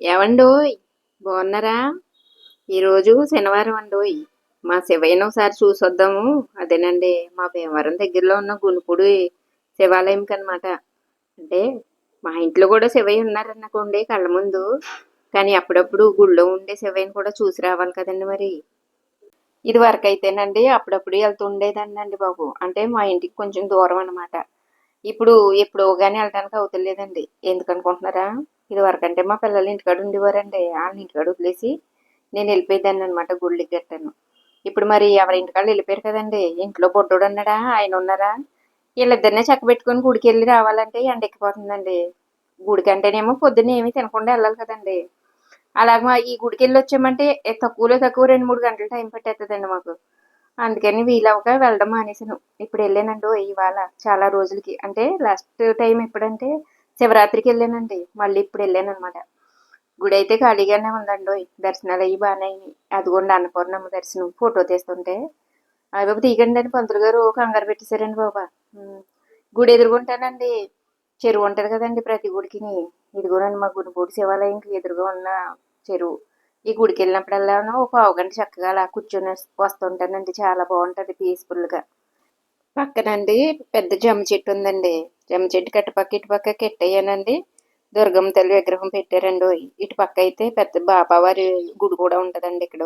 ఏవండోయ్ బాగున్నారా? ఈరోజు శనివారం అండోయ్ మా శివయ్యను ఒకసారి చూసొద్దాము. అదేనండి మా భీమవరం దగ్గరలో ఉన్న గునుపుడి శివాలయం కనమాట అంటే మా ఇంట్లో కూడా శివయ్య ఉన్నారనుకోండి కళ్ళ ముందు. కానీ అప్పుడప్పుడు గుళ్ళో ఉండే శివయ్యని కూడా చూసి రావాలి కదండి మరి. ఇది వరకు అయితేనండి అప్పుడప్పుడు వెళ్తూ ఉండేదండి బాబు. అంటే మా ఇంటికి కొంచెం దూరం అనమాట ఇప్పుడు ఎప్పుడో కానీ వెళ్ళడానికి అవుతలేదండి ఎందుకనుకుంటున్నారా? ఇదివరకంటే అంటే మా పిల్లలు ఇంటికాడ ఉండేవారండి. వాళ్ళని ఇంటికాడ వదిలేసి నేను వెళ్ళిపోయేదాన్ని అనమాట గుళ్ళకి గట్టాను. ఇప్పుడు మరి ఎవరి ఇంటికాడ వెళ్ళిపోయారు కదండి? ఇంట్లో బొడ్డోడు అన్నాడా ఆయన ఉన్నారా? వీళ్ళిద్దరినే చెక్క పెట్టుకొని గుడికి వెళ్ళి రావాలంటే ఎండ ఎక్కిపోతుందండి గుడికి అంటేనేమో పొద్దున్న ఏమీ తినకుండా వెళ్ళాలి కదండి. అలాగే ఈ గుడికి వెళ్ళి వచ్చామంటే తక్కువలో తక్కువ రెండు మూడు గంటలు టైం పట్టేస్తుందండి మాకు. అందుకని వీలవక వెళ్ళడం మానేసాను ఇప్పుడు వెళ్ళానండి ఇవాళ చాలా రోజులకి. అంటే లాస్ట్ టైం ఎప్పుడంటే శివరాత్రికి వెళ్ళానండి. మళ్ళీ ఇప్పుడు వెళ్ళాను అనమాట గుడి అయితే ఖాళీగానే ఉందండి దర్శనాలు అయ్యి బాగానే అయ్యి అదిగోండి అన్నపూర్ణమ్మ దర్శనం ఫోటో తీస్తుంటే. అవి బాబు తీగండి అని పంతులు గారు కంగారు పెట్టేశారండి బాబా. గుడి ఎదురుకుంటానండి చెరువు ఉంటుంది కదండి ప్రతి గుడికిని. ఇదిగోనండి మా గుడిపూడి శివాలయంకి ఎదురుగా ఉన్న చెరువు. ఈ గుడికి వెళ్ళినప్పుడల్లా ఒక పావు చక్కగా అలా కూర్చొని వస్తుంటానండి. చాలా బాగుంటుంది పీస్ఫుల్గా. పక్కనండి పెద్ద జమ్మ చెట్టు ఉందండి. జమ్మ చెట్టు కట్టపక్క ఇటు పక్క కెట్టయ్యానండి దుర్గమ్మ తల్లి విగ్రహం పెట్టారండి. ఇటు పక్క అయితే పెద్ద బాబావారి గుడి కూడా ఉంటుందండి ఇక్కడ.